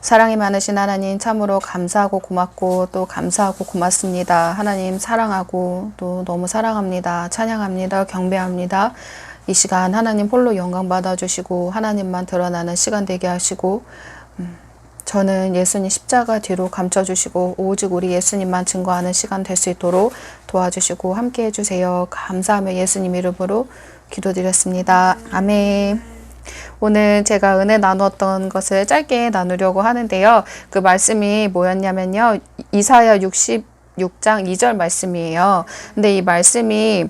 사랑이 많으신 하나님 참으로 감사하고 고맙고 또 감사하고 고맙습니다. 하나님 사랑하고 또 너무 사랑합니다. 찬양합니다. 경배합니다. 이 시간 하나님 홀로 영광 받아주시고 하나님만 드러나는 시간 되게 하시고 음, 저는 예수님 십자가 뒤로 감춰주시고 오직 우리 예수님만 증거하는 시간 될 수 있도록 도와주시고 함께 해주세요. 감사하며 예수님 이름으로 기도드렸습니다. 아멘. 오늘 제가 은혜 나누었던 것을 짧게 나누려고 하는데요. 그 말씀이 뭐였냐면요. 이사야 66장 2절 말씀이에요. 근데 이 말씀이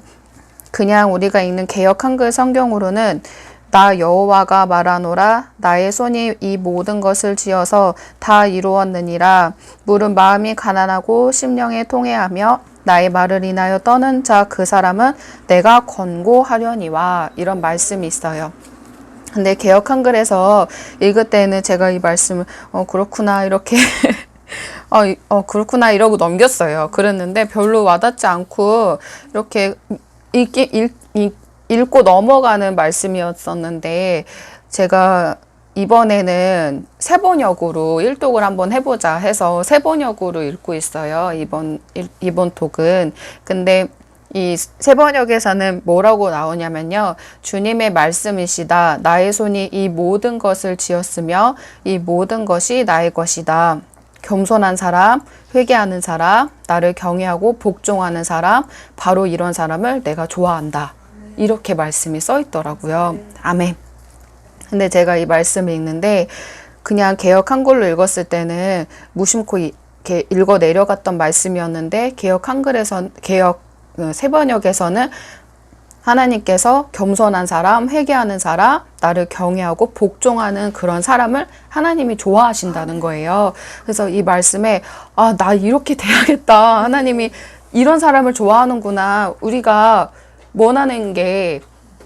그냥 우리가 읽는 개역 한글 성경으로는 나 여호와가 말하노라 나의 손이 이 모든 것을 지어서 다 이루었느니라 물은 마음이 가난하고 심령에 통해하며 나의 말을 인하여 떠는 자 그 사람은 내가 권고하려니와 이런 말씀이 있어요. 근데 개혁 한글에서 읽을 때는 제가 이 말씀을 어 그렇구나 이렇게 어, 이- 어 그렇구나 이러고 넘겼어요. 그랬는데 별로 와닿지 않고 이렇게 읽기 읽, 읽, 읽고 넘어가는 말씀이었었는데 제가 이번에는 세번역으로 일독을 한번 해보자 해서 세번역으로 읽고 있어요. 이번 일- 이번 독은 근데 이 세 번역에서는 뭐라고 나오냐면요. 주님의 말씀이시다. 나의 손이 이 모든 것을 지었으며 이 모든 것이 나의 것이다. 겸손한 사람, 회개하는 사람, 나를 경외하고 복종하는 사람, 바로 이런 사람을 내가 좋아한다. 이렇게 말씀이 써 있더라고요. 아멘. 근데 제가 이 말씀을 읽는데 그냥 개혁 한글로 읽었을 때는 무심코 이- 이렇게 읽어 내려갔던 말씀이었는데 개혁 한글에선 개혁 어, 세 번역에서는 하나님께서 겸손한 사람, 회개하는 사람, 나를 경외하고 복종하는 그런 사람을 하나님이 좋아하신다는 거예요. 그래서 이 말씀에 아, 나 이렇게 돼야겠다. 하나님이 이런 사람을 좋아하는구나. 우리가 원하는 게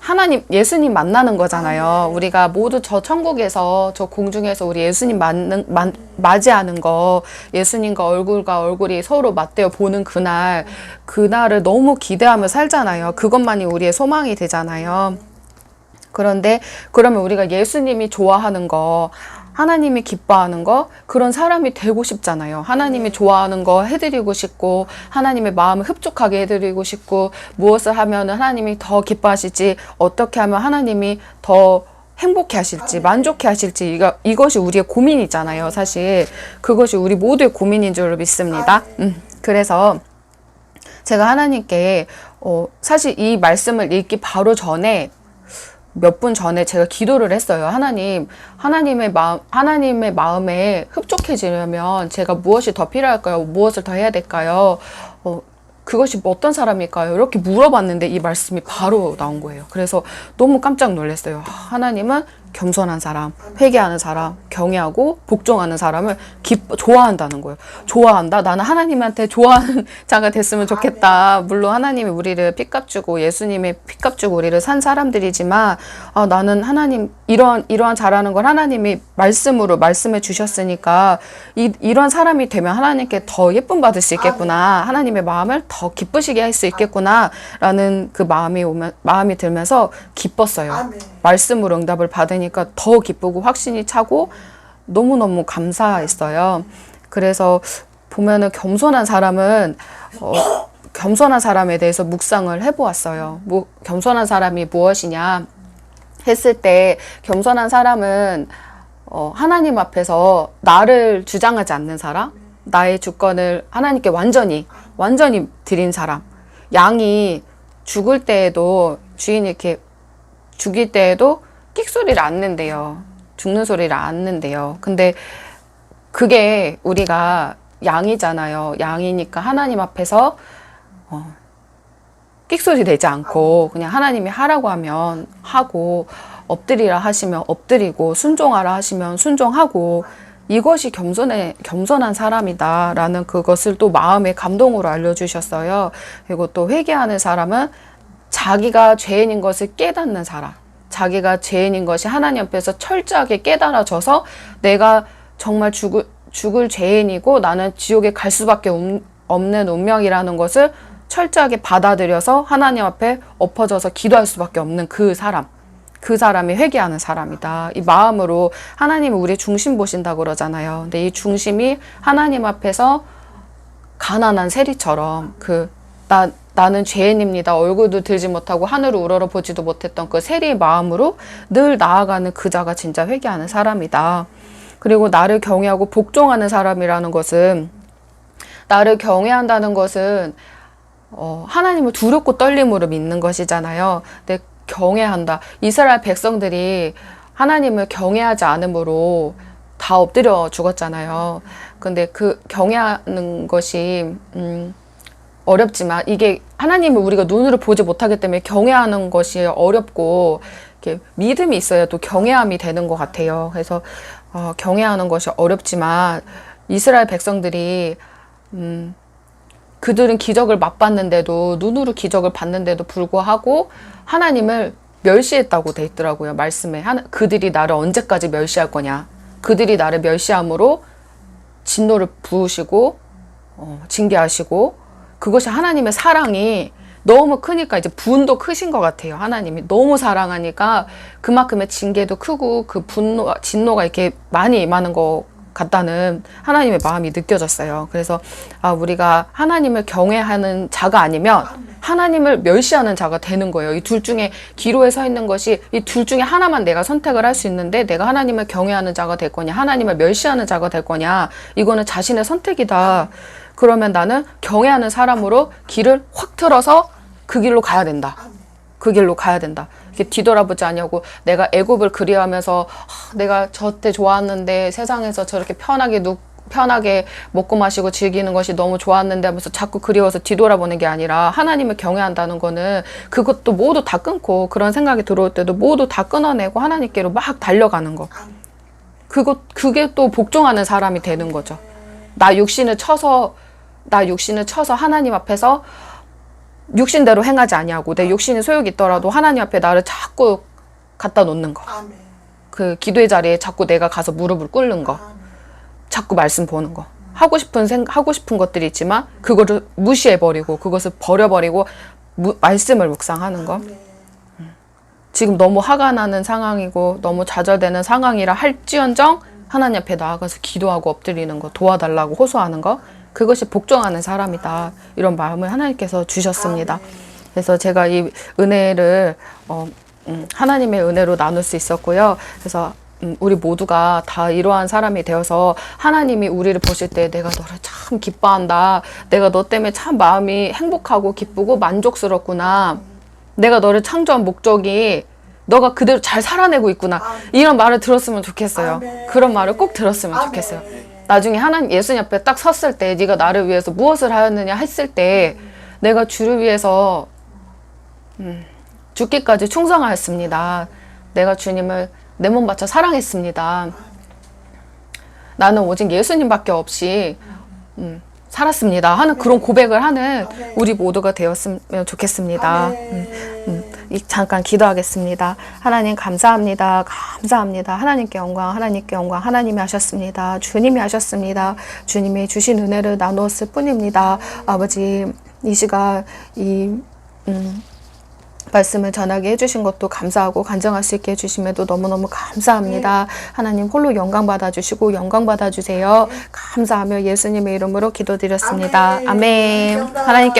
하나님, 예수님 만나는 거잖아요. 우리가 모두 저 천국에서, 저 공중에서 우리 예수님 맞는, 만, 맞이하는 거, 예수님과 얼굴과 얼굴이 서로 맞대어 보는 그날, 그날을 너무 기대하며 살잖아요. 그것만이 우리의 소망이 되잖아요. 그런데 그러면 우리가 예수님이 좋아하는 거, 하나님이 기뻐하는 거, 그런 사람이 되고 싶잖아요. 하나님이 좋아하는 거 해드리고 싶고, 하나님의 마음을 흡족하게 해드리고 싶고, 무엇을 하면 하나님이 더 기뻐하실지, 어떻게 하면 하나님이 더 행복해 하실지, 만족해 하실지, 이거, 이것이 우리의 고민이잖아요. 사실. 그것이 우리 모두의 고민인 줄 믿습니다. 음, 그래서 제가 하나님께, 어, 사실 이 말씀을 읽기 바로 전에 몇 분 전에 제가 기도를 했어요. 하나님, 하나님의 마음, 하나님의 마음에 흡족해지려면 제가 무엇이 더 필요할까요? 무엇을 더 해야 될까요? 어, 그것이 뭐 어떤 사람일까요? 이렇게 물어봤는데 이 말씀이 바로 나온 거예요. 그래서 너무 깜짝 놀랐어요. 하나님은 겸손한 사람, 회개하는 사람, 경외하고 복종하는 사람을 기뻐, 좋아한다는 거예요. 좋아한다? 나는 하나님한테 좋아하는 자가 됐으면 좋겠다. 물론 하나님이 우리를 피값 주고 예수님의 피값 주고 우리를 산 사람들이지만 아, 나는 하나님 이런 이러한 잘하는 걸 하나님이 말씀으로 말씀해 주셨으니까 이, 이런 사람이 되면 하나님께 더 예쁨 받을 수 있겠구나. 하나님의 마음을 더 기쁘시게 할 수 있겠구나라는 그 마음이 오면 마음이 들면서 기뻤어요. 말씀으로 응답을 받으니까 더 기쁘고 확신이 차고 너무너무 감사했어요. 그래서 보면은 겸손한 사람은 어, 겸손한 사람에 대해서 묵상을 해보았어요. 뭐, 겸손한 사람이 무엇이냐 했을 때 겸손한 사람은 어, 하나님 앞에서 나를 주장하지 않는 사람, 나의 주권을 하나님께 완전히 완전히 드린 사람. 양이 죽을 때에도 주인이 이렇게 죽일 때에도 끽 소리를 안 낸대요. 죽는 소리를 안 낸대요. 근데 그게 우리가 양이잖아요. 양이니까 하나님 앞에서 어, 끽 소리 내지 않고 그냥 하나님이 하라고 하면 하고 엎드리라 하시면 엎드리고 순종하라 하시면 순종하고 이것이 겸손해 겸손한 사람이다라는 그것을 또 마음의 감동으로 알려주셨어요. 그리고 또 회개하는 사람은 자기가 죄인인 것을 깨닫는 사람. 자기가 죄인인 것이 하나님 앞에서 철저하게 깨달아져서 내가 정말 죽을, 죽을 죄인이고 나는 지옥에 갈 수밖에 없- 없는 운명이라는 것을 철저하게 받아들여서 하나님 앞에 엎어져서 기도할 수밖에 없는 그 사람. 그 사람이 회개하는 사람이다. 이 마음으로 하나님은 우리 중심 보신다 그러잖아요. 근데 이 중심이 하나님 앞에서 가난한 세리처럼 그 나 나는 죄인입니다. 얼굴도 들지 못하고 하늘을 우러러 보지도 못했던 그 세리의 마음으로 늘 나아가는 그 자가 진짜 회개하는 사람이다. 그리고 나를 경외하고 복종하는 사람이라는 것은 나를 경외한다는 것은 어, 하나님을 두렵고 떨림으로 믿는 것이잖아요. 근데 경외한다. 이스라엘 백성들이 하나님을 경외하지 않으므로 다 엎드려 죽었잖아요. 근데 그 경외하는 것이 음, 어렵지만 이게 하나님을 우리가 눈으로 보지 못하기 때문에 경외하는 것이 어렵고 이렇게 믿음이 있어야 또 경외함이 되는 것 같아요. 그래서 어, 경외하는 것이 어렵지만 이스라엘 백성들이 음, 그들은 기적을 맛봤는데도 눈으로 기적을 봤는데도 불구하고 하나님을 멸시했다고 돼 있더라고요. 말씀에 하나, 그들이 나를 언제까지 멸시할 거냐? 그들이 나를 멸시함으로 진노를 부으시고 어, 징계하시고 그것이 하나님의 사랑이 너무 크니까 이제 분도 크신 것 같아요. 하나님이 너무 사랑하니까 그만큼의 징계도 크고 그 분노, 진노가 이렇게 많이 임하는 것 같다는 하나님의 마음이 느껴졌어요. 그래서 아, 우리가 하나님을 경외하는 자가 아니면 하나님을 멸시하는 자가 되는 거예요. 이 둘 중에 기로에 서 있는 것이 이 둘 중에 하나만 내가 선택을 할 수 있는데 내가 하나님을 경외하는 자가 될 거냐, 하나님을 멸시하는 자가 될 거냐, 이거는 자신의 선택이다. 그러면 나는 경외하는 사람으로 길을 확 틀어서 그 길로 가야 된다. 그 길로 가야 된다. 이렇게 뒤돌아보지 않냐고 내가 애굽을 그리하면서 하, 내가 저때 좋았는데 세상에서 저렇게 편하게 누 편하게 먹고 마시고 즐기는 것이 너무 좋았는데 하면서 자꾸 그리워서 뒤돌아보는 게 아니라 하나님을 경외한다는 거는 그것도 모두 다 끊고 그런 생각이 들어올 때도 모두 다 끊어내고 하나님께로 막 달려가는 거. 그것 그게 또 복종하는 사람이 되는 거죠. 나 육신을 쳐서 나 육신을 쳐서 하나님 앞에서 육신대로 행하지 아니하고 내 육신이 소욕이 있더라도 하나님 앞에 나를 자꾸 갖다 놓는 거. 아멘. 그 기도의 자리에 자꾸 내가 가서 무릎을 꿇는 거. 자꾸 말씀 보는 거. 하고 싶은 생 하고 싶은 것들이 있지만 그거를 무시해 버리고 그것을 버려 버리고 말씀을 묵상하는 거. 아멘. 지금 너무 화가 나는 상황이고 너무 좌절되는 상황이라 할지언정 하나님 앞에 나아가서 기도하고 엎드리는 거 도와달라고 호소하는 거 그것이 복종하는 사람이다 이런 마음을 하나님께서 주셨습니다. 그래서 제가 이 은혜를 어, 음, 하나님의 은혜로 나눌 수 있었고요. 그래서 음, 우리 모두가 다 이러한 사람이 되어서 하나님이 우리를 보실 때 내가 너를 참 기뻐한다. 내가 너 때문에 참 마음이 행복하고 기쁘고 만족스럽구나. 내가 너를 창조한 목적이 너가 그대로 잘 살아내고 있구나. 이런 말을 들었으면 좋겠어요. 아멘. 그런 말을 꼭 들었으면 아멘. 좋겠어요. 나중에 하나님 예수님 앞에 딱 섰을 때 네가 나를 위해서 무엇을 하였느냐 했을 때 내가 주를 위해서 음, 죽기까지 충성하였습니다. 내가 주님을 내 몸 바쳐 사랑했습니다. 나는 오직 예수님밖에 없이 음, 살았습니다. 하는 그런 고백을 하는 아멘. 우리 모두가 되었으면 좋겠습니다. 아멘. 음, 이- 잠깐 기도하겠습니다. 하나님 감사합니다. 감사합니다. 하나님께 영광, 하나님께 영광, 하나님이 하셨습니다. 주님이 하셨습니다. 주님이 주신 은혜를 나누었을 뿐입니다. 아버지, 이 시간 이 음, 말씀을 전하게 해주신 것도 감사하고 간증할 수 있게 해주심에도 너무너무 감사합니다. 하나님 홀로 영광 받아주시고 영광 받아주세요. 감사하며 예수님의 이름으로 기도드렸습니다. 아멘. 아멘. 하나님께